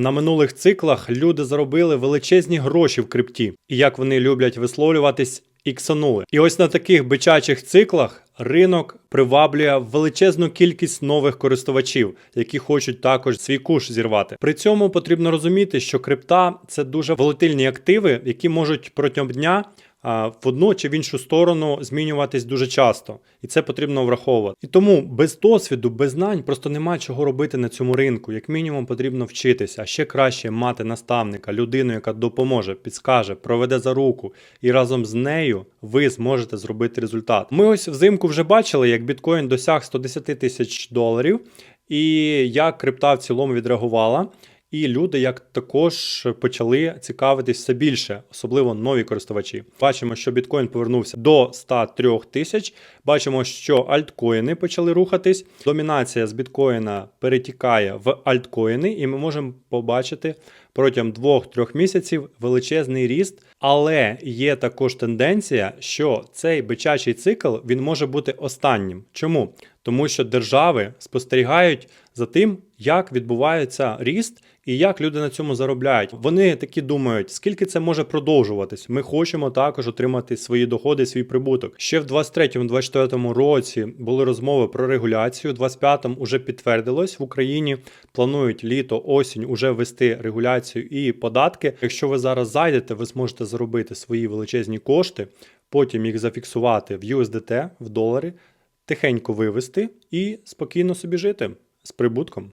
На минулих циклах люди заробили величезні гроші в крипті, і як вони люблять висловлюватись, іксанули. І ось на таких бичачих циклах ринок приваблює величезну кількість нових користувачів, які хочуть також свій куш зірвати. При цьому потрібно розуміти, що крипта це дуже волатильні активи, які можуть протягом дня. В одну чи в іншу сторону змінюватись дуже часто, і це потрібно враховувати. І тому без досвіду, без знань просто нема чого робити на цьому ринку. Як мінімум, потрібно вчитися, а ще краще мати наставника, людину, яка допоможе, підскаже, проведе за руку, і разом з нею ви зможете зробити результат. Ми ось взимку вже бачили, як біткоін досяг 110 тисяч доларів, і як крипта в цілому відреагувала. І люди як також почали цікавитись все більше, особливо нові користувачі. Бачимо, що біткоін повернувся до 103 тисяч. Бачимо, що альткоїни почали рухатись. Домінація з біткоїна перетікає в альткоїни, і ми можемо побачити протягом 2-3 місяців величезний ріст. Але є також тенденція, що цей бичачий цикл він може бути останнім. Чому? Тому що держави спостерігають за тим, як відбувається ріст і як люди на цьому заробляють. Вони такі думають, скільки це може продовжуватись. Ми хочемо також отримати свої доходи, свій прибуток. Ще в 23-24 році були розмови про регуляцію. В 25-му вже підтвердилось в Україні. Планують літо, осінь уже ввести регуляцію і податки. Якщо ви зараз зайдете, ви зможете заробити свої величезні кошти, потім їх зафіксувати в USDT, в долари, тихенько вивести і спокійно собі жити з прибутком.